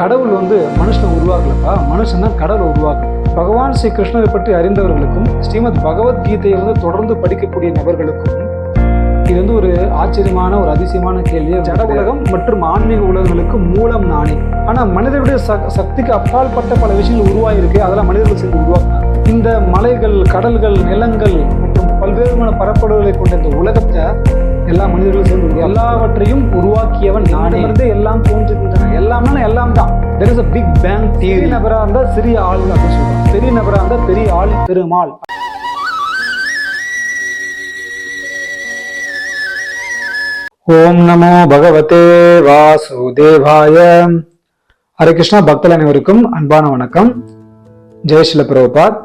கடவுள் வந்து மனுஷனை உருவாக்கலப்பா. மனுஷன் தான் கடவுளை உருவாக்கணும். பகவான் ஸ்ரீ கிருஷ்ணரை பற்றி அறிந்தவர்களுக்கும் ஸ்ரீமத் பகவத்கீதையை வந்து தொடர்ந்து படிக்கக்கூடிய நபர்களுக்கும் இது வந்து ஒரு ஆச்சரியமான ஒரு அதிசயமான கேள்வி. ஜட உலகம் மற்றும் ஆன்மீக உலகங்களுக்கு மூலம் நானே. ஆனா மனிதனுடைய சக்திக்கு அப்பாற்பட்ட பல விஷயங்கள் உருவாயிருக்கு. அதெல்லாம் மனிதர்கள் சேர்ந்து உருவாக்கினாங்க இந்த மலைகள் கடல்கள் நிலங்கள் மற்றும் பல்வேறுமான பரப்பளவுகளை கொண்ட இந்த உலகத்தை எல்லா மனிதர்களும் சேர்ந்து எல்லாவற்றையும் உருவாக்கியவன் நானே. இருந்து எல்லாம் தோன்றுகின்றன எல்லாம்னா எல்லாம் தான். There is a big bang பெரிய நபரா இருந்தா சிறிய ஆள் அப்படின்னு சொல்றோம் பெரிய நபரா இருந்தா பெரிய ஆள் பெருமாள். ஓம் நமோ பகவதே வாசுதேவாய. ஹரே கிருஷ்ணா பக்தர்கள் அனைவருக்கும் அன்பான வணக்கம். ஜெயசில பிரபுபாத்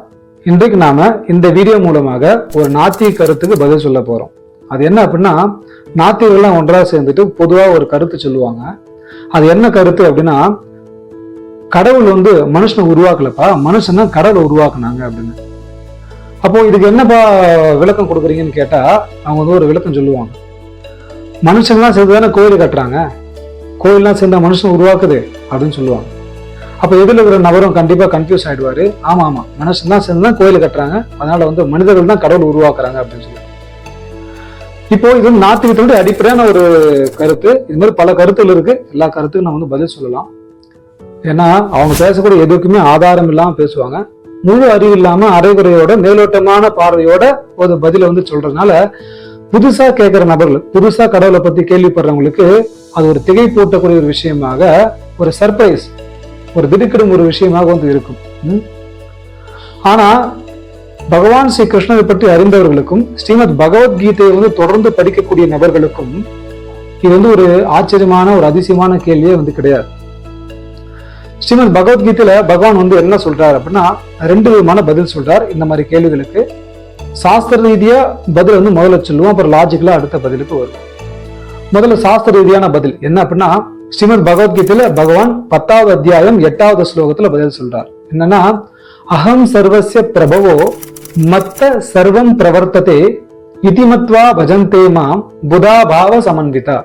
இன்றைக்கு நாம இந்த வீடியோ மூலமாக ஒரு நாத்திக கருத்துக்கு பதில் சொல்ல போறோம். அது என்ன அப்படின்னா நாத்திகர்கள்லாம் ஒன்றா சேர்ந்துட்டு பொதுவா ஒரு கருத்து சொல்லுவாங்க. அது என்ன கருத்து அப்படின்னா கடவுள் வந்து மனுஷனை உருவாக்கலப்பா மனுஷன் தான் கடவுளை உருவாக்குனாங்க அப்படின்னு. அப்போ இதுக்கு என்னப்பா விளக்கம் கொடுக்குறீங்கன்னு கேட்டா அவங்க வந்து ஒரு விளக்கம் சொல்லுவாங்க. மனுஷங்களாம் சேர்ந்து தானே கோயில் கட்டுறாங்க. கோயில்லாம் சேர்ந்தா மனுஷன் உருவாக்குது அப்படின்னு சொல்லுவாங்க. அப்போ எதில் இருக்கிற நபரும் கண்டிப்பாக கன்ஃபியூஸ் ஆயிடுவாரு. ஆமா ஆமா. மனுஷன் தான் சேர்ந்து தான் கோயில் கட்டுறாங்க. அதனால வந்து மனிதர்கள் தான் கடவுள் உருவாக்குறாங்க அப்படின்னு சொல்லி இப்போ இது வந்து நாத்திகத்தினுடைய அடிப்படையான ஒரு கருத்து. இது மாதிரி பல கருத்துகள் இருக்கு. எல்லா கருத்துக்கும் நம்ம வந்து பதில் சொல்லலாம். ஏன்னா அவங்க பேசக்கூடிய எதுக்குமே ஆதாரம் இல்லாம பேசுவாங்க. முழு அறிவு இல்லாம அரைகுறையோட மேலோட்டமான பார்வையோட ஒரு பதில வந்து சொல்றதுனால புதுசா கேட்கிற நபர்கள் புதுசா கடவுளை பத்தி கேள்விப்படுறவங்களுக்கு அது ஒரு திகைப்பூட்டக்கூடிய ஒரு விஷயமாக ஒரு சர்ப்ரைஸ் ஒரு திடுக்கிடும் ஒரு விஷயமாக வந்து இருக்கும். ஆனா பகவான் ஸ்ரீ கிருஷ்ணரை பற்றி அறிந்தவர்களுக்கும் ஸ்ரீமத் பகவத்கீதையை வந்து தொடர்ந்து படிக்கக்கூடிய நபர்களுக்கும் இது வந்து ஒரு ஆச்சரியமான ஒரு அதிசயமான கேள்வியே வந்து கிடையாது. ஸ்ரீமத் பகவத்கீதையில பகவான் வந்து என்ன சொல்றாரு அப்படின்னா ரெண்டு விதமான பதில் சொல்றார் இந்த மாதிரி கேள்விகளுக்கு. சாஸ்திர ரீதியா பதில் வந்து முதல்ல சொல்லுவோம் அப்புறம் லாஜிக்கலா அடுத்த பதிலுக்கு வரும் முதல்ல சாஸ்திர ரீதியான பதில் என்ன அப்படின்னா ஸ்ரீமத் பகவத்கீதையில பகவான் பத்தாவது அத்தியாயம் எட்டாவது ஸ்லோகத்துல பதில் சொல்றார். என்னன்னா அகம் சர்வச பிரபவோ மத்த சர்வம் பிரவர்த்ததே இதிமத்வா பஜந்தே மாம் புதா பாவ சமன்விதா.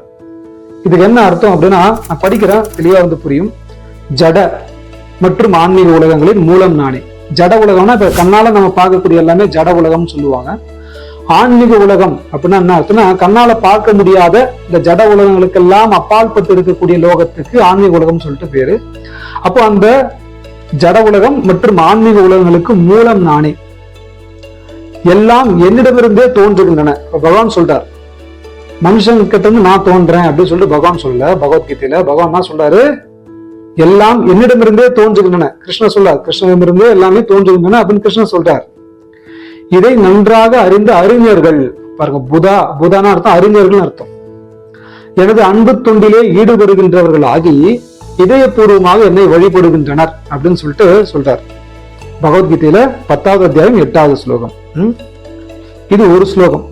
இதுக்கு என்ன அர்த்தம் அப்படின்னா நான் படிக்கிறேன் தெளிவா வந்து புரியும். ஜட மற்றும் ஆன்மீக உலகங்களின் மூலம் நானே. ஜட உலகம்னா இப்ப கண்ணால நம்ம பார்க்கக்கூடிய எல்லாமே ஜட உலகம்னு சொல்லுவாங்க. ஆன்மீக உலகம் அப்படின்னா என்ன அர்த்தம்னா கண்ணால பார்க்க முடியாத இந்த ஜட உலகங்களுக்கெல்லாம் அப்பாற்பட்டு இருக்கக்கூடிய லோகத்துக்கு ஆன்மீக உலகம் சொல்லிட்டு பேரு. அப்போ அந்த ஜட உலகம் மற்றும் ஆன்மீக உலகங்களுக்கு மூலம் நானே. எல்லாம் என்னிடமிருந்தே தோன்றுகின்றன. பகவான் சொல்றார் மனுஷன் கிட்ட இருந்து நான் தோன்றேன் அப்படின்னு சொல்லிட்டு பகவான் சொல்ல பகவத்கீதையில பகவான் தான் சொல்றாரு? எல்லாம் என்னிடமிருந்தே தோன்றுகின்றன. கிருஷ்ணர் சொல்றார் கிருஷ்ணனிடமிருந்தே எல்லாமே தோன்றுகின்றன அப்படின்னு கிருஷ்ணன் சொல்றார். இதை நன்றாக அறிந்த அறிஞர்கள் பாருங்க புதா புதான அர்த்தம் அறிஞர்கள் அர்த்தம். எனது அன்பு தொண்டிலே ஈடுபடுகின்றவர்கள் ஆகி இதயபூர்வமாக என்னை வழிபடுகின்றனர் அப்படின்னு சொல்லிட்டு சொல்றார். பகவத்கீதையில பத்தாவது அத்தியாயம் எட்டாவது ஸ்லோகம். இது ஒரு ஸ்லோகம்.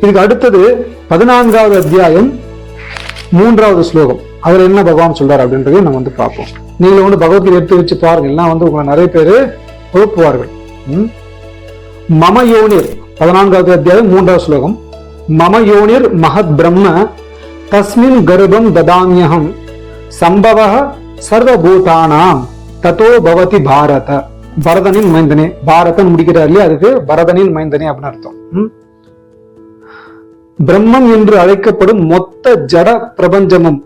இதுக்கு அடுத்தது பதினான்காவது அத்தியாயம் மூன்றாவது ஸ்லோகம். அதுல என்ன பகவான் சொல்றாரு அப்படின்றதையும் நம்ம வந்து பார்ப்போம். நீங்களும் வந்து பகவத்கீதை எடுத்து வச்சு பாருங்க எல்லாம் வந்து உங்களை நிறைய பேர் குழப்புவார்கள். மம யோனிர் பதினான்காவது அத்தியாயம் மூன்றாவது ஸ்லோகம். மம யோனிர் மகத் பிரம்ம தஸ்மின் கர்ப்பம் ததாமியகம். சம்பவ சர்வபூதானாம். தத்தோ பவதி பாரத. பரதனின் மைந்தனே. பாரதன் முடிக்கிறார் இல்லையா? அதுக்கு பரதனின் மைந்தனே அப்படின்னு அர்த்தம். ம்? பிரம்மம் என்று அழைக்கப்படும் மொத்த ஜட பிரபஞ்சமும்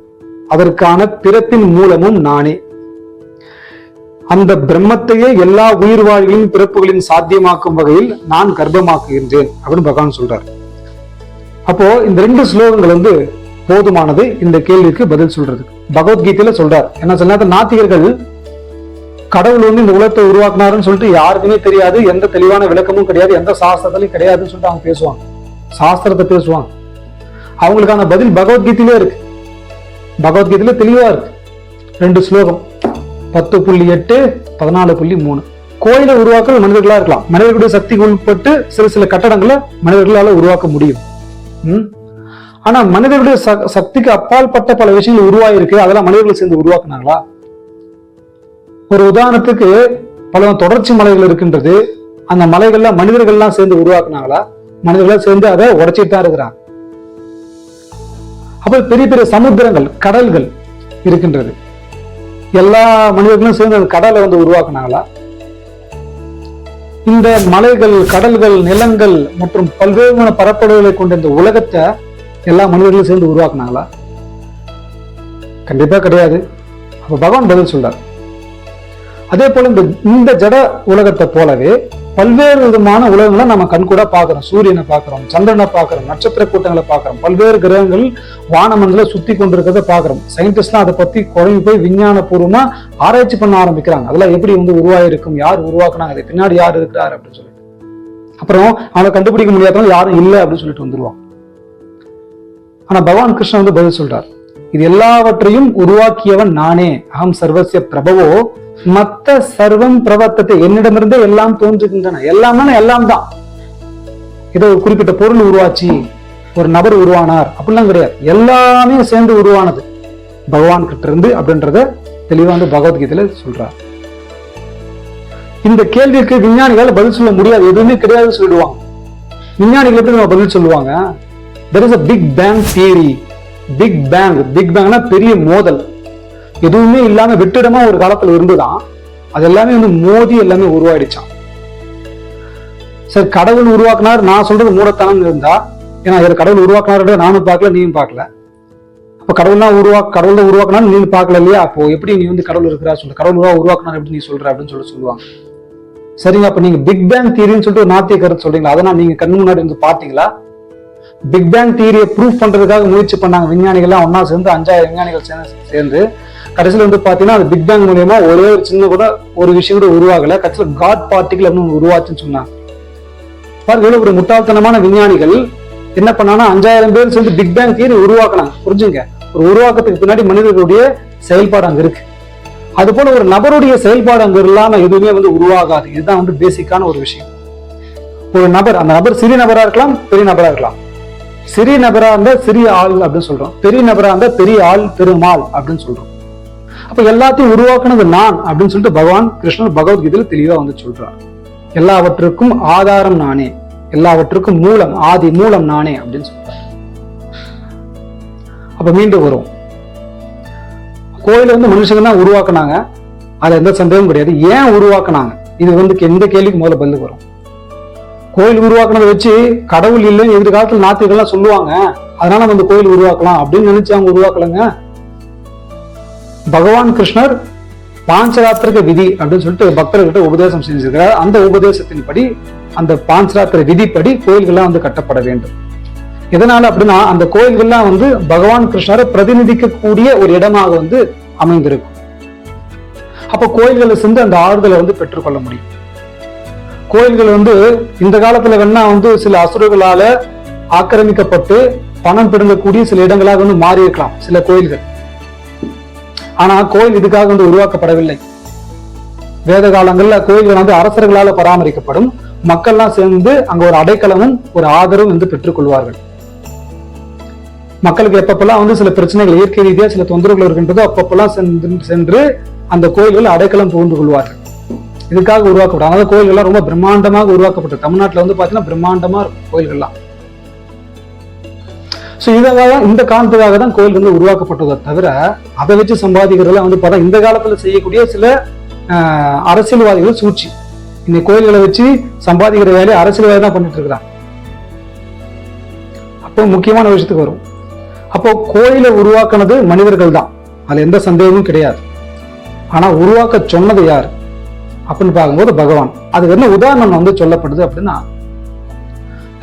அதற்கான பிறப்பின் மூலமும் நானே. அந்த பிரம்மத்தையே எல்லா உயிர் வாழ்களின் பிறப்புகளின் சாத்தியமாக்கும் வகையில் நான் கர்ப்பமாக்குகின்றேன் அப்படின்னு பகவான் சொல்றார். அப்போ இந்த ரெண்டு ஸ்லோகங்கள் வந்து போதுமானது இந்த கேள்விக்கு பதில் சொல்றது பகவத்கீதையில சொல்றார். என்ன சொன்னா நாத்திகர்கள் கடவுள் வந்து இந்த உலகத்தை உருவாக்குனாருன்னு சொல்லிட்டு யாருக்குமே தெரியாது எந்த தெளிவான விளக்கமும் கிடையாது எந்த சாஸ்திரத்திலையும் கிடையாதுன்னு சொல்லிட்டு அவங்க பேசுவாங்க. சாஸ்திரத்தை பேசுவாங்க. அவங்களுக்கான பதில் பகவத்கீதையிலே இருக்கு. பகவத்கீதையில தெளிவா இருக்கு. ரெண்டு ஸ்லோகம். பத்து புள்ளி எட்டு பதினாலு புள்ளி மூணு. கோயிலை உருவாக்க மனிதர்களா இருக்கலாம். மனிதர்களுடைய சக்திக்கு உட்பட்டு சில சில கட்டடங்களை மனிதர்களால உருவாக்க முடியும். உம் ஆனா மனிதர்களுடைய சக்திக்கு சக்திக்கு அப்பாற்பட்ட பல விஷயங்கள் உருவாயிருக்கு. அதெல்லாம் மனிதர்கள் சேர்ந்து உருவாக்குனாங்களா? ஒரு உதாரணத்துக்கு பல தொடர்ச்சி மலைகள் இருக்கின்றது. அந்த மலைகள்ல மனிதர்கள்லாம் சேர்ந்து உருவாக்குனாங்களா? மனிதர்களா சேர்ந்து அதை உடைச்சிட்டு தான் இருக்கிறாங்க. அப்ப பெரிய பெரிய சமுத்திரங்கள் கடல்கள் இருக்கின்றது. எல்லா மனிதர்களும் சேர்ந்து அந்த கடலை வந்து உருவாக்குனாங்களா? இந்த மலைகள் கடல்கள் நிலங்கள் மற்றும் பல்வேறு பரப்பளவுகளை கொண்ட இந்த உலகத்தை எல்லா மனிதர்களும் சேர்ந்து உருவாக்குனாங்களா? கண்டிப்பா கிடையாது. அப்ப பகவான் பதில் சொல்றார். அதே போல இந்த இந்த ஜட உலகத்தை போலவே பல்வேறு விதமான உலகங்களை நம்ம கண்கூட பாக்குறோம் சூரியனை பாக்குறோம் சந்திரனை பார்க்கிறோம் நட்சத்திர கூட்டங்களை பார்க்கிறோம். பல்வேறு கிரகங்கள் வானமங்களை சுத்தி கொண்டிருக்கிறத பாக்குறோம் சயின்டிஸ்ட்லாம் அதை பத்தி குறைஞ்சு போய் விஞ்ஞான பூர்வமா ஆராய்ச்சி பண்ண ஆரம்பிக்கிறாங்க. அதெல்லாம் எப்படி வந்து உருவாயிருக்கும் யார் உருவாக்குனாங்க அது பின்னாடி யார் இருக்கிறார் அப்படின்னு சொல்லிட்டு. அப்புறம் அவனை கண்டுபிடிக்க முடியாதவங்க யாரும் இல்லை அப்படின்னு சொல்லிட்டு வந்துருவான் ஆனா பகவான் கிருஷ்ணன் வந்து பதில் சொல்றார். இது எல்லாவற்றையும் உருவாக்கியவன் நானே. அகம் சர்வசிய பிரபவோ மத்த சர்வம் பிரவர்த்தத்தை என்னிடமிருந்தே எல்லாம் தோன்றுகின்றன. எல்லாமே எல்லாம் தான். ஏதோ ஒரு குறிப்பிட்ட பொருள் உருவாச்சு ஒரு நபர் உருவானார் அப்படிலாம் கிடையாது. எல்லாமே சேர்ந்து உருவானது. பகவான் கிட்ட இருந்து அப்படின்றத தெளிவா வந்து பகவத்கீதையில சொல்றார். இந்த கேள்விக்கு விஞ்ஞானிகள் பதில் சொல்ல முடியாது எதுவுமே கிடையாதுன்னு சொல்லிடுவாங்க. விஞ்ஞானிகள் எப்படி நம்ம பதில் சொல்லுவாங்க? There is a big bang theory big bang big பேங்னா பெரிய மோதல். எதுவுமே இல்லாம வெற்றிடமா ஒரு காலத்துல இருந்துதான் அது எல்லாமே வந்து மோதி எல்லாமே உருவாயிடுச்சான் சரி கடவுள் உருவாக்குனார் நான் சொல்றது மூடத்தனம் இருந்தா ஏன்னா இதில் கடவுள் உருவாக்குனாரு நானும் பார்க்கல நீயும் பார்க்கல. அப்ப கடவுள்னா உருவா கடவுள் தான் உருவாக்குனாரு நீ பார்க்கல இல்லையா? அப்போ எப்படி நீ வந்து கடவுள் இருக்கிறா சொல்ற? கடவுள் உருவா உருவாக்குனார் எப்படி நீ சொல்ற அப்படின்னு சொல்லி சொல்லுவாங்க. சரிங்க அப்ப நீங்க பிக் பேங் தியரின்னு சொல்லிட்டு ஒரு நாத்திய கருத்து சொல்றீங்களா? அதெல்லாம் நீங்க கண்ணு முன்னாடி வந்து பாத்தீங்களா பிக் பேங் தியரியை ப்ரூஃப் பண்றதுக்காக முயற்சி பண்ணாங்க. விஞ்ஞானிகள்லாம் ஒன்னா சேர்ந்து அஞ்சாயிரம் விஞ்ஞானிகள் சேர்ந்து கடைசியில் வந்து பார்த்தீங்கன்னா அது பிக் பேங் மூலியமா ஒரே ஒரு சின்ன கூட ஒரு விஷயம் கூட உருவாகல. கடைசியில் காட் பார்ட்டிகள் அப்படின்னு உருவாச்சுன்னு சொன்னாங்க. பாருங்க எவ்வளவு ஒரு முட்டாள்தனமான விஞ்ஞானிகள் என்ன பண்ணாங்கன்னா அஞ்சாயிரம் பேர் சேர்ந்து பிக் பேங் தியரி உருவாக்கினாங்க. புரிஞ்சுங்க? ஒரு உருவாக்கத்துக்கு பின்னாடி மனிதர்களுடைய செயல்பாடு அங்க இருக்கு. அது போல ஒரு நபருடைய செயல்பாடு அங்க இல்லாம எதுவுமே வந்து உருவாகாது. இதுதான் வந்து பேசிக்கான ஒரு விஷயம். ஒரு நபர் அந்த நபர் சிறிய நபரா இருக்கலாம் பெரிய நபரா இருக்கலாம். சிறிய நபரா இருந்தா சிறிய ஆள் அப்படின்னு சொல்றோம். பெரிய நபரா இருந்தா பெரிய ஆள் பெருமாள் அப்படின்னு சொல்றோம். அப்ப எல்லாத்தையும் உருவாக்குனது நான் அப்படின்னு சொல்லிட்டு பகவான் கிருஷ்ணர் பகவத்கீதையில தெளிவா வந்து சொல்றார். எல்லாவற்றுக்கும் ஆதாரம் நானே. எல்லாவற்றுக்கும் மூலம் ஆதி மூலம் நானே அப்படின்னு சொல்றார். அப்ப மீண்டும் வரும். கோயில வந்து மனுஷங்க தான் உருவாக்குனாங்க. அதுல எந்த சந்தேகமும் கிடையாது. ஏன் உருவாக்குனாங்க? இது வந்து எந்த கேள்விக்கு முதல்ல பதில் வரும்? கோயில் உருவாக்குனதை வச்சு கடவுள் இல்லைன்னு எதிர்காலத்தில் நாத்திகள்லாம் சொல்லுவாங்க. அதனால நம்ம அந்த கோயில் உருவாக்கலாம் அப்படின்னு நினைச்சு அவங்க உருவாக்கலங்க. பகவான் கிருஷ்ணர் பாஞ்சராத்திரிக விதி அப்படின்னு சொல்லிட்டு பக்தர்கிட்ட உபதேசம் செஞ்சிருக்கிறார். அந்த உபதேசத்தின்படி அந்த பாஞ்சராத்திர விதிப்படி கோயில்கள்லாம் வந்து கட்டப்பட வேண்டும். எதனால அப்படின்னா அந்த கோயில்கள்லாம் வந்து பகவான் கிருஷ்ணரை பிரதிநிதிக்கக்கூடிய ஒரு இடமாக வந்து அமைந்திருக்கும். அப்ப கோயில்களை சேர்ந்து அந்த ஆறுதலை வந்து பெற்றுக்கொள்ள முடியும். கோயில்கள் வந்து இந்த காலத்துல வேணா வந்து சில அசுரர்களால ஆக்கிரமிக்கப்பட்டு பணம் பிடுங்கக்கூடிய சில இடங்களாக வந்து மாறி இருக்கலாம் சில கோயில்கள். ஆனா கோயில் இதுக்காக வந்து உருவாக்கப்படவில்லை. வேத காலங்கள்ல கோயில்கள் வந்து அரசர்களால பராமரிக்கப்படும். மக்கள்லாம் சேர்ந்து அங்க ஒரு அடைக்கலமும் ஒரு ஆதரவும் வந்து பெற்றுக்கொள்வார்கள் மக்களுக்கு எப்பப்பெல்லாம் வந்து சில பிரச்சனைகள் இயற்கை ரீதியா சில தொந்தரவுகள் இருக்கின்றதோ அப்பப்பெல்லாம் சென்று சென்று அந்த கோயில்கள் அடைக்கலம் புகுந்து கொள்வார்கள். இதுக்காக உருவாக்கப்படும். அதாவது கோயில்கள்லாம் ரொம்ப பிரம்மாண்டமாக உருவாக்கப்பட்டது தமிழ்நாட்டுல வந்து பாத்தீங்கன்னா பிரம்மாண்டமா இருக்கும் கோயில்கள்லாம். ஸோ இதுக்காக இந்த காரணத்துக்காக தான் கோயில் வந்து உருவாக்கப்பட்டதை தவிர அதை வச்சு சம்பாதிக்கிறதுல வந்து பார்த்தா இந்த காலத்துல செய்யக்கூடிய சில அரசியல்வாதிகள் சூழ்ச்சி. இந்த கோயில்களை வச்சு சம்பாதிக்கிற வேலையை அரசியல்வாதி தான் பண்ணிட்டு இருக்கிறாங்க. அப்போ முக்கியமான விஷயத்துக்கு வரும். அப்போ கோயிலை உருவாக்குனது மனிதர்கள் தான். அதுல எந்த சந்தேகமும் கிடையாது. ஆனா உருவாக்க சொன்னது யார்? அப்படின்னு பார்க்கும்போது பகவான். அதுக்கு என்ன உதாரணம் வந்து சொல்லப்படுது அப்படின்னா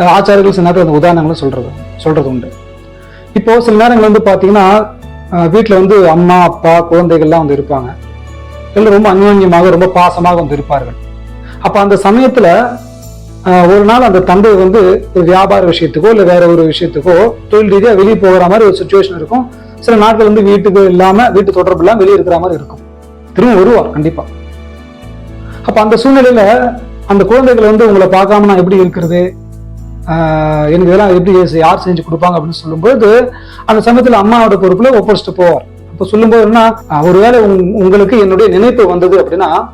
ஆச்சாரியர்கள் சில நேரத்தில் உதாரணங்களும் சொல்றது சொல்றது உண்டு. இப்போ சில நேரங்கள் வந்து பார்த்தீங்கன்னா வீட்டில் வந்து அம்மா அப்பா குழந்தைகள்லாம் வந்து இருப்பாங்க. எல்லாம் ரொம்ப அந்யோன்யமாக ரொம்ப பாசமாக வந்து இருப்பார்கள். அப்ப அந்த சமயத்துல அஹ் ஒரு நாள் அந்த தந்தை வந்து ஒரு வியாபார விஷயத்துக்கோ இல்ல வேற ஒரு விஷயத்துக்கோ தொழில் ரீதியாக வெளியே போகிற மாதிரி ஒரு சுச்சுவேஷன் இருக்கும். சில நாட்கள் வந்து வீட்டுக்கு இல்லாம வீட்டு தொடர்பு இல்லாமல் வெளியே இருக்கிற மாதிரி இருக்கும். திரும்ப வருவார் கண்டிப்பா. அப்ப அந்த சூழ்நிலையில அந்த குழந்தைகள் வந்து உங்களை பார்க்காம நான் எப்படி இருக்கிறது? எனக்கு இதெல்லாம் எப்படி யார் செஞ்சு கொடுப்பாங்க அப்படின்னு சொல்லும்போது அந்த சமயத்தில் அம்மாவோட பொறுப்புல ஒப்படைச்சிட்டு போவார். அப்போ சொல்லும்போது என்ன ஒருவேளை உங்- உங்களுக்கு என்னுடைய நினைப்பு வந்தது அப்படின்னா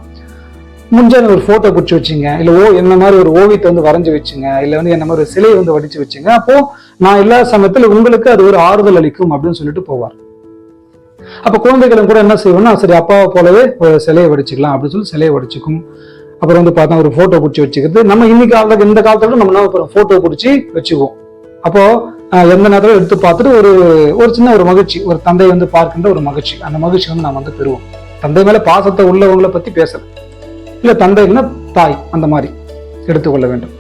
முடிஞ்சா ஒரு ஃபோட்டோ பிடிச்சி வச்சுங்க. இல்லை ஓ என்ன மாதிரி ஒரு ஓவியத்தை வந்து வரைஞ்சி வச்சுங்க. இல்லை வந்து என்ன மாதிரி ஒரு சிலையை வந்து வடிச்சு வச்சுங்க. அப்போ நான் இல்லாத சமயத்தில் உங்களுக்கு அது ஒரு ஆறுதல் அளிக்கும் அப்படின்னு சொல்லிட்டு போவார். அப்போ குழந்தைகளும் கூட என்ன செய்வோம்னா சரி அப்பாவை போலவே ஒரு சிலையை வடிச்சுக்கலாம் அப்படின்னு சொல்லி சிலையை வடிச்சுக்கும். அப்புறம் வந்து பார்த்தா ஒரு ஃபோட்டோ பிடிச்சி வச்சுக்கிறது. நம்ம இன்னைக்கு காலத்துக்கு இந்த காலத்துல நம்ம என்ன ஃபோட்டோ பிடிச்சி வச்சுக்குவோம். அப்போ எந்த நேரத்தில் எடுத்து பார்த்துட்டு ஒரு ஒரு சின்ன ஒரு மகிழ்ச்சி ஒரு தந்தை வந்து பார்க்கின்ற ஒரு மகிழ்ச்சி. அந்த மகிழ்ச்சி வந்து நம்ம வந்து பெறுவோம். தந்தை மேல பாசத்தை உள்ளவங்களை பத்தி பேசல. இல்ல தந்தைன்னா தாய் அந்த மாதிரி எடுத்துக்கொள்ள வேண்டும்.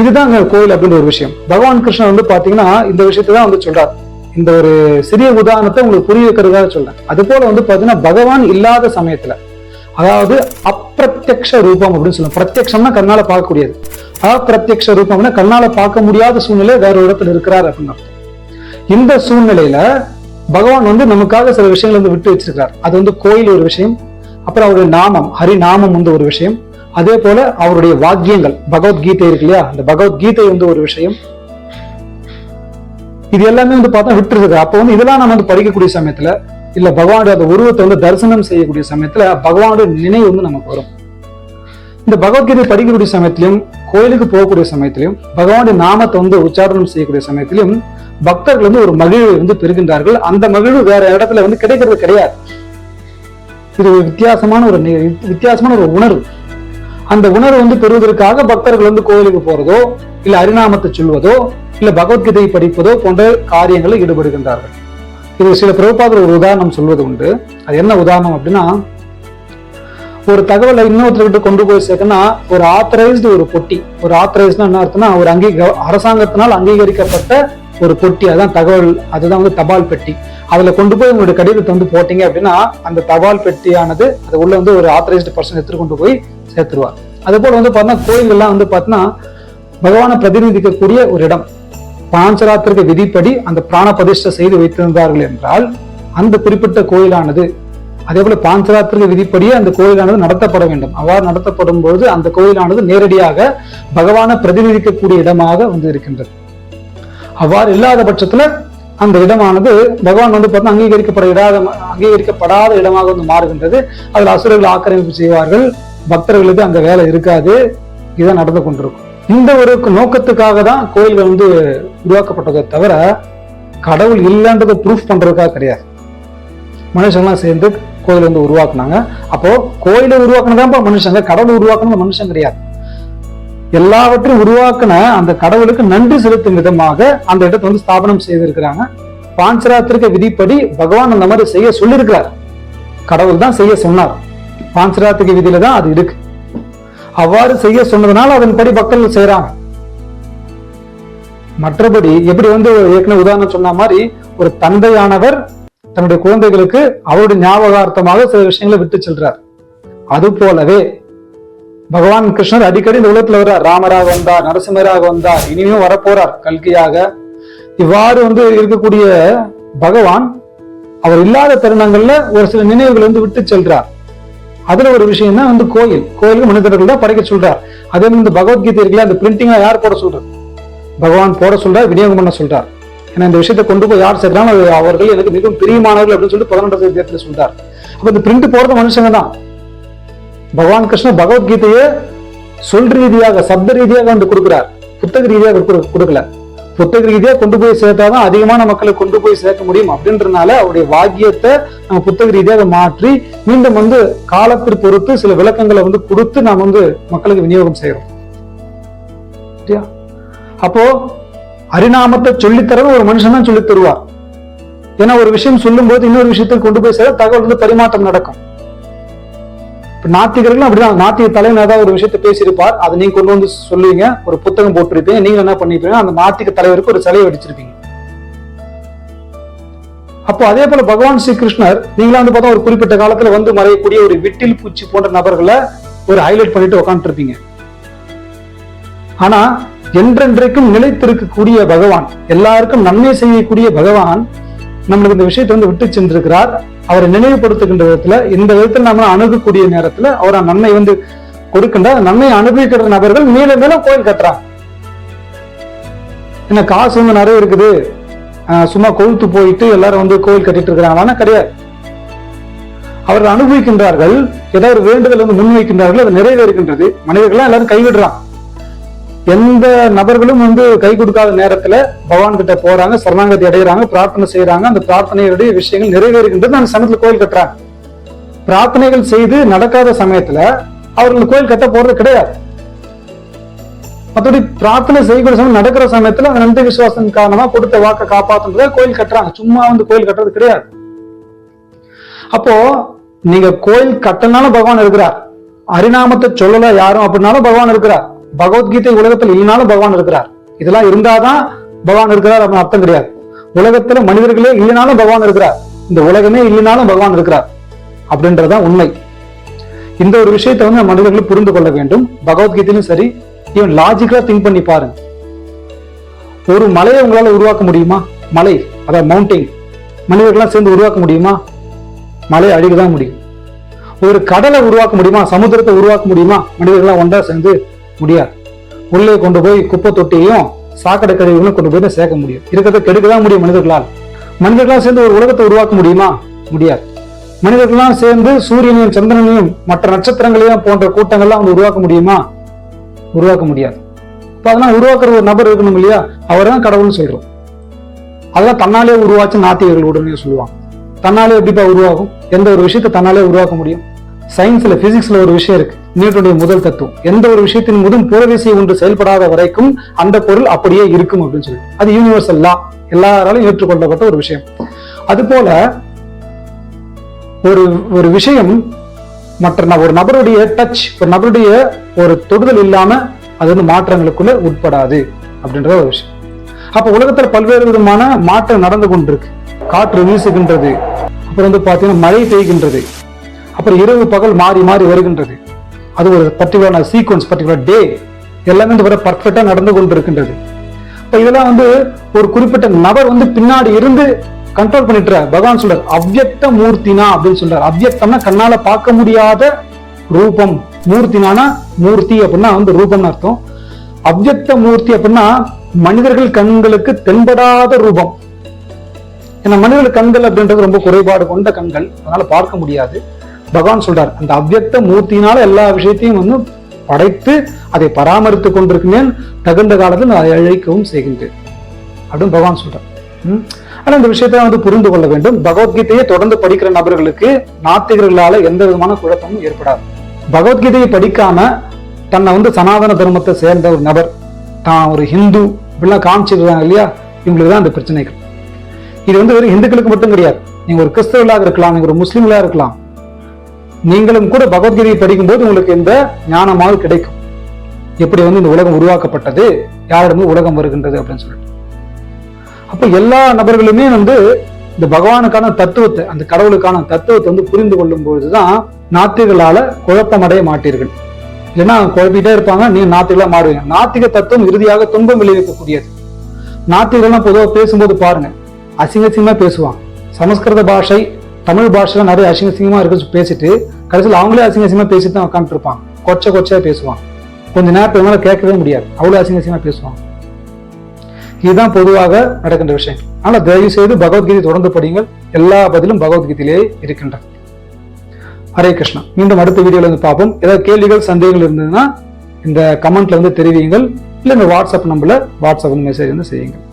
இதுதான் அங்க கோயில் அப்படின்ற ஒரு விஷயம். பகவான் கிருஷ்ணன் வந்து பாத்தீங்கன்னா இந்த விஷயத்தை தான் வந்து சொல்றார். இந்த ஒரு சிறிய உதாரணத்தை உங்களுக்கு புரிய வைக்கிறதுக்காக சொல்றேன். அது போல வந்து பாத்தீங்கன்னா பகவான் இல்லாத சமயத்துல அதாவது அப் அப்பிரத்யக்ஷ ரூபம் அப்படின்னு சொல்லுவோம் பிரத்யக்ஷம்னா கண்ணால பார்க்கக்கூடியது. அப்பிரத்யக்ஷ ரூபம்னா கண்ணால பார்க்க முடியாத சூழ்நிலை வேற ஒரு இடத்துல இருக்கிறார் அப்படின்னு அர்த்தம். இந்த சூழ்நிலையில பகவான் வந்து நமக்காக சில விஷயங்கள் வந்து விட்டு வச்சிருக்கிறார். அது வந்து கோயில் ஒரு விஷயம் அப்புறம் அவருடைய நாமம் ஹரி நாமம் வந்து ஒரு விஷயம். அதே போல அவருடைய வாக்கியங்கள் பகவத்கீதை இருக்கு இல்லையா? அந்த பகவத்கீதை வந்து ஒரு விஷயம். இது எல்லாமே வந்து பார்த்தா விட்டுருக்கு அப்போ வந்து இதெல்லாம் நம்ம வந்து படிக்கக்கூடிய சமயத்துல இல்ல பகவானுடைய அந்த உருவத்தை வந்து தரிசனம் செய்யக்கூடிய சமயத்துல பகவானுடைய நினைவு வந்து நமக்கு வரும். இந்த பகவத்கீதை படிக்கக்கூடிய சமயத்திலையும் கோயிலுக்கு போகக்கூடிய சமயத்திலும் பகவானுடைய நாமத்தை வந்து உச்சாரணம் செய்யக்கூடிய சமயத்திலும் பக்தர்கள் வந்து ஒரு மகிழ்வை வந்து பெறுகின்றார்கள். அந்த மகிழ்வு வேற இடத்துல வந்து கிடைக்கிறது கிடையாது. இது ஒரு வித்தியாசமான ஒரு நி- வித்தியாசமான ஒரு உணர்வு. அந்த உணர்வு வந்து பெறுவதற்காக பக்தர்கள் வந்து கோயிலுக்கு போறதோ இல்ல அரிநாமத்தை சொல்வதோ இல்ல பகவத்கீதையை படிப்பதோ போன்ற காரியங்களில் ஈடுபடுகின்றார்கள். இது சில பிரபுபாதர் ஒரு உதாரணம் சொல்வது உண்டு. அது என்ன உதாரணம் அப்படின்னா ஒரு தகவலை இன்னொருத்தர்கிட்ட கொண்டு போய் சேர்க்கனா ஒரு ஆத்தரைஸ்டு ஒரு பொட்டி. ஒரு ஆத்தரைஸ்டு என்ன அர்த்தம்னா ஒரு அங்கீக அரசாங்கத்தினால் அங்கீகரிக்கப்பட்ட ஒரு பொட்டி. அதான் தகவல் அதுதான் வந்து தபால் பெட்டி. அதுல கொண்டு போய் உங்களுடைய கடிதத்தை வந்து போட்டீங்க அப்படின்னா அந்த தபால் பெட்டியானது அது உள்ள வந்து ஒரு ஆத்தரைஸ்டு பர்சன் எடுத்துட்டு கொண்டு போய் சேர்த்துருவார். அது போல வந்து பார்த்தீங்கன்னா கோயில்கள்லாம் வந்து பார்த்தீங்கன்னா பகவானை பிரதிநிதிக்கக்கூடிய ஒரு இடம். பாஞ்சராத்திரிக விதிப்படி அந்த பிராண பிரதிஷ்டை செய்து வைத்திருந்தார்கள் என்றால் அந்த குறிப்பிட்ட கோயிலானது அதே போல பாஞ்சராத்திரிக விதிப்படியே அந்த கோயிலானது நடத்தப்பட வேண்டும். அவ்வாறு நடத்தப்படும் பொழுது அந்த கோயிலானது நேரடியாக பகவானை பிரதிநிதிக்கக்கூடிய இடமாக வந்து இருக்கின்றது. அவ்வாறு இல்லாத பட்சத்துல அந்த இடமானது பகவான் வந்து பார்த்தா அங்கீகரிக்கப்பட இடாத அங்கீகரிக்கப்படாத இடமாக வந்து மாறுகின்றது. அதில் அசுரர்கள் ஆக்கிரமிப்பு செய்வார்கள். பக்தர்களுக்கு அங்க வேலை இருக்காது. இதான் நடந்து கொண்டிருக்கும். இந்த ஒரு நோக்கத்துக்காக தான் கோயில்கள் வந்து உருவாக்கப்பட்டதை தவிர கடவுள் இல்லைன்றதை ப்ரூஃப் பண்றதுக்காக கிடையாது. மனுஷங்களாம் சேர்ந்து கோயில் வந்து உருவாக்குனாங்க. அப்போ கோயிலை உருவாக்குனதான்ப்பா மனுஷங்க? கடவுள் உருவாக்குனது மனுஷன் கிடையாது. எல்லாவற்றையும் உருவாக்குன அந்த கடவுளுக்கு நன்றி செலுத்தும் விதமாக அந்த இடத்தை வந்து ஸ்தாபனம் செய்திருக்கிறாங்க. பாஞ்சராத்திரிக்க விதிப்படி பகவான் அந்த மாதிரி செய்ய சொல்லியிருக்கிறார். கடவுள் தான் செய்ய சொன்னார். பாஞ்சராத்திரிக்க விதியில தான் அது இருக்கு. அவ்வாறு செய்ய சொன்னதுனால அதன்படி பக்தர்கள் செய்யறாங்க மற்றபடி எப்படி வந்து ஏற்கனவே உதாரணம் சொன்ன மாதிரி ஒரு தந்தையானவர் தன்னுடைய குழந்தைகளுக்கு அவருடைய ஞாபகார்த்தமாக சில விஷயங்களை விட்டு செல்றார். அது போலவே பகவான் கிருஷ்ணர் அடிக்கடி இந்த உலகத்துல வர்றார். ராமராக வந்தார் நரசிம்மராக வந்தார் இனிமேல் வரப்போறார் கல்கியாக. இவ்வாறு வந்து இருக்கக்கூடிய பகவான் அவர் இல்லாத தருணங்கள்ல ஒரு சில நினைவுகள் வந்து விட்டு செல்றார். அதுல ஒரு விஷயம் தான் வந்து கோயில். கோயிலுக்கு மனிதர்கள் தான் படைக்க சொல்றார். அதே மாதிரி இந்த பகவத்கீதை இருக்குல்ல அந்த பிரிண்டிங்கா யார் போட சொல்றது? பகவான் போட சொல்றார் விநியோகம் பண்ண சொல்றார். ஏன்னா இந்த விஷயத்தை கொண்டு போய் யார் சேர்க்கிறாங்க அவர்கள் எனக்கு மிகவும் பிரியமானவர்கள் அப்படின்னு சொல்லிட்டு பதினெட்டாம் அத்தியாயத்துல சொல்றார். அப்ப இந்த பிரிண்ட் போறது மனுஷங்க தான். பகவான் கிருஷ்ணர் பகவத்கீதையை சொல் ரீதியாக சப்த ரீதியாக வந்து கொடுக்குறார். புத்தக ரீதியாக கொடுக்கல. புத்தக ரீதியாக கொண்டு போய் சேர்த்தாதான் அதிகமான மக்களை கொண்டு போய் சேர்க்க முடியும். அப்படின்றதுனால அவருடைய வாக்கியத்தை நம்ம புத்தக ரீதியாக மாற்றி மீண்டும் வந்து காலத்தை பொறுத்து சில விளக்கங்களை வந்து கொடுத்து நாம் வந்து மக்களுக்கு விநியோகம் செய்யறோம் சரியா? அப்போ அரிநாமத்தை சொல்லித்தரவும் ஒரு மனுஷன் தான் சொல்லித் தருவார். ஏன்னா ஒரு விஷயம் சொல்லும்போது இன்னொரு விஷயத்தை கொண்டு போய் சேர தகவல் வந்து பரிமாற்றம் நடக்கும். நாத்திகர்களும் அப்படிதான். நாத்திக தலைவன் ஏதாவது ஒரு விஷயத்த பேசியிருப்பார். அதை நீங்க கொண்டு வந்து சொல்லுவீங்க. ஒரு புத்தகம் போட்டிருப்பீங்க. நீங்க என்ன பண்ணிருப்பீங்க அந்த நாத்திக தலைவருக்கு ஒரு சிலையை வடிச்சிருப்பீங்க. அப்போ அதே போல பகவான் ஸ்ரீ கிருஷ்ணர் நீங்களா வந்து பார்த்தா ஒரு குறிப்பிட்ட காலத்துல வந்து மறையக்கூடிய ஒரு விட்டில் பூச்சி போன்ற நபர்களை ஒரு ஹைலைட் பண்ணிட்டு உட்காந்துருப்பீங்க ஆனா என்றென்றைக்கும் நிலைத்திருக்கக்கூடிய பகவான் எல்லாருக்கும் நன்மை செய்யக்கூடிய பகவான் நம்மளுக்கு இந்த விஷயத்தை வந்து விட்டு சென்றிருக்கிறார். அவரை நினைவுபடுத்துகின்ற விதத்துல இந்த விதத்தில் நம்ம அணுகக்கூடிய நேரத்துல அவர் நன்மை வந்து கொடுக்கின்ற நன்மை அனுபவிக்கிற நபர்கள் மேலும் மேலும் கோயில் கட்டுறாங்க. என்ன காசு வந்து நிறைய இருக்குது. சும்மா கொழுத்து போயிட்டு எல்லாரும் வந்து கோயில் கட்டிட்டு இருக்கிறாங்களான்னா கிடையாது. அவர்கள் அனுபவிக்கின்றார்கள். ஏதாவது வேண்டுதல் வந்து முன்வைக்கின்றார்கள். அது நிறைவேறுகின்றது. மனிதர்கள்லாம் எல்லாரும் கைவிடுறான் எந்த நபர்களும் வந்து கை கொடுக்காத நேரத்துல பகவான் கிட்ட போறாங்க சரணாகதி அடைகிறாங்க பிரார்த்தனை செய்யறாங்க அந்த பிரார்த்தனையுடைய விஷயங்கள் நிறைவேறுகின்றது. அந்த சமயத்துல கோயில் கட்டுறாங்க. பிரார்த்தனைகள் செய்து நடக்காத சமயத்துல அவர்கள் கோயில் கட்ட போறது கிடையாது. மற்றபடி பிரார்த்தனை செய்யக்கூடிய சமயம் நடக்கிற சமயத்துல அந்த நன்றி விசுவாசம் காரணமா கொடுத்த வாக்க காப்பாத்துறதுக்காக கோயில் கட்டுறாங்க. சும்மா வந்து கோயில் கட்டுறது கிடையாது. அப்போ நீங்க கோயில் கட்டினாலும் பகவான் இருக்கிறார். அரிநாமத்தை சொல்லல யாரும் அப்படின்னாலும் பகவான் இருக்கிறார். பகவத்கீதை உலகத்தில் இல்லைனாலும் பகவான் இருக்கிறார். இதெல்லாம் இருந்தாதான் பகவான் இருக்கிறார் அப்படின்னு அர்த்தம் கிடையாது. உலகத்துல மனிதர்களே இல்லைனாலும் பகவான் இருக்கிறார். இந்த உலகமே இல்லைனாலும் பகவான் இருக்கிறார். அப்படின்றதுதான் உண்மை. இந்த ஒரு விஷயத்தை வந்து மனிதர்கள் புரிந்து கொள்ள வேண்டும். பகவத்கீதையிலும் சரி இவன் லாஜிக்கலா திங்க் பண்ணி பாருங்க. ஒரு மலையை உங்களால உருவாக்க முடியுமா? மலை அதாவது மவுண்டிங் மனிதர்கள்லாம் சேர்ந்து உருவாக்க முடியுமா? மலை அழிக்கதான் முடியும். ஒரு கடலை உருவாக்க முடியுமா? சமுத்திரத்தை உருவாக்க முடியுமா? மனிதர்கள்லாம் ஒன்றா சேர்ந்து முடியாது. உள்ளே கொண்டு போய் குப்பை தொட்டியையும் சாக்கடை கழிவுகளும் கொண்டு போய் தான் சேர்க்க முடியும். இருக்கிறத கெடுக்க தான் முடியும் மனிதர்களால். மனிதர்களால் சேர்ந்து ஒரு உலகத்தை உருவாக்க முடியுமா? முடியாது. மனிதர்கள்லாம் சேர்ந்து சூரியனையும் சந்திரனையும் மற்ற நட்சத்திரங்களையும் போன்ற கூட்டங்கள்லாம் வந்து உருவாக்க முடியுமா? உருவாக்க முடியாது. இப்போ அதெல்லாம் உருவாக்குற ஒரு நபர் இருக்கணும் இல்லையா? அவர் தான் கடவுள்னு சொல்கிறோம் அதெல்லாம் தன்னாலே உருவாச்சு நாத்திகர்கள் உடனே சொல்லுவாங்க. தன்னாலே எப்படிப்பா உருவாகும்? எந்த ஒரு விஷயத்தை தன்னாலே உருவாக்க முடியும்? சயின்ஸ்ல பிசிக்ஸ்ல ஒரு விஷயம் இருக்கு. நியூட்டனுடைய முதல் தத்துவம். எந்த ஒரு விஷயத்தின் முதல் புறவிசை ஒன்று செயல்படாத வரைக்கும் அந்த பொருள் அப்படியே இருக்கும் அப்படின்னு சொல்லி அது யூனிவர்சல் லா எல்லாராலும் ஏற்றுக்கொள்ளப்பட்ட ஒரு விஷயம். அது போல ஒரு ஒரு விஷயம் மற்ற ஒரு நபருடைய டச் ஒரு நபருடைய ஒரு தொடுதல் இல்லாம அது வந்து மாற்றங்களுக்குள்ள உட்படாது அப்படின்றத ஒரு விஷயம். அப்ப உலகத்துல பல்வேறு விதமான மாற்றம் நடந்து கொண்டிருக்கு. காற்று வீசுகின்றது அப்புறம் வந்து பாத்தீங்கன்னா மழை பெய்கின்றது அப்புறம் இரவு பகல் மாறி மாறி வருகின்றது. அது ஒரு பர்டிகுலரான சீக்வன்ஸ் பர்டிகுலர் டே எல்லாமே இந்த வர பர்ஃபெக்டா நடந்து கொண்டிருக்கின்றது. இப்ப இதெல்லாம் வந்து ஒரு குறிப்பிட்ட நபர் வந்து பின்னாடி இருந்து கண்ட்ரோல் பண்ணிட்டுற பகவான் சொல்றார் அவ்யக்த மூர்த்தினா அப்படின்னு சொல்றார். அவ்யக்தம்னா கண்ணால பார்க்க முடியாத ரூபம். மூர்த்தினானா மூர்த்தி அப்படின்னா வந்து ரூபம்னு அர்த்தம். அவ்யக்த மூர்த்தி அப்படின்னா மனிதர்கள் கண்களுக்கு தென்படாத ரூபம். ஏன்னா மனிதர்கள் கண்கள் அப்படின்றது ரொம்ப குறைபாடு கொண்ட கண்கள். அதனால பார்க்க முடியாது. பகவான் சொல்றார் அந்த அவ்வக்த மூர்த்தியினால எல்லா விஷயத்தையும் வந்து படைத்து அதை பராமரித்து கொண்டிருக்கிறேன். தகுந்த காலத்தில் நான் அதை அழைக்கவும் செய்கின்றேன். அப்படின்னு பகவான் சொல்றார். ஆனால் இந்த விஷயத்த வந்து புரிந்து கொள்ள வேண்டும். பகவத்கீதையை தொடர்ந்து படிக்கிற நபர்களுக்கு நாத்திகர்களால எந்த விதமான குழப்பமும் ஏற்படாது. பகவத்கீதையை படிக்காம தன்னை வந்து சனாதன தர்மத்தை சேர்ந்த ஒரு நபர் தான் ஒரு ஹிந்து இப்படிலாம் காமிச்சிருக்காங்க இல்லையா? இவங்களுக்கு தான் அந்த பிரச்சனைகள். இது வந்து வெறும் இந்துக்களுக்கு மட்டும் கிடையாது. நீங்கள் ஒரு கிறிஸ்தவர்களாக இருக்கலாம் நீங்கள் ஒரு முஸ்லீம்களாக இருக்கலாம். நீங்களும் கூட பகவத்கீதையை படிக்கும்போது உங்களுக்கு இந்த ஞானமாக கிடைக்கும். எப்படி வந்து இந்த உலகம் உருவாக்கப்பட்டது? யாரிடமும் உலகம் வருகின்றது அப்படின்னு சொல்லிட்டு. அப்ப எல்லா நபர்களுமே வந்து இந்த பகவானுக்கான தத்துவத்தை அந்த கடவுளுக்கான தத்துவத்தை வந்து புரிந்து கொள்ளும் பொழுதுதான் நாத்திகளால குழப்பமடைய மாட்டீர்கள். இல்லைன்னா குழப்பிட்டே இருப்பாங்க நீ நாத்திகளா மாறுவீங்க. நாத்திக தத்துவம் இறுதியாக துன்பம் விளைவிக்கக்கூடியது. நாத்திகள்லாம் பொதுவாக பேசும்போது பாருங்க அசிங்க அசிங்கமா பேசுவான் சமஸ்கிருத பாஷை தமிழ் பாஷைல நிறைய அசிங்க அசிங்கமாக இருக்கு பேசிட்டு கடைசியில் அவங்களே அசிங்க அசிங்கமா பேசிட்டு தான் உட்காந்துட்டு இருப்பாங்க கொச்சை கொச்சையா பேசுவான். கொஞ்ச நேரத்துக்கு மேல கேட்கவே முடியாது. அவ்வளவு அசிங்க அசிங்கமாக பேசுவான். இதுதான் பொதுவாக நடக்கின்ற விஷயம். ஆனால் தயவு செய்து பகவத்கீதை தொடர்ந்து படிங்கள் எல்லா பதிலும் பகவத்கீதையிலேயே இருக்கின்றன. ஹரே கிருஷ்ணா. மீண்டும் அடுத்த வீடியோல வந்து பார்ப்போம். ஏதாவது கேள்விகள் சந்தேகங்கள் இருந்ததுன்னா இந்த கமெண்ட்ல வந்து தெரிவியுங்கள். இல்லை இந்த வாட்ஸ்அப் நம்பர்ல வாட்ஸ்அப் மெசேஜ் வந்து செய்யுங்கள்.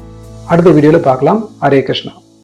அடுத்த வீடியோல பார்க்கலாம். ஹரே கிருஷ்ணா.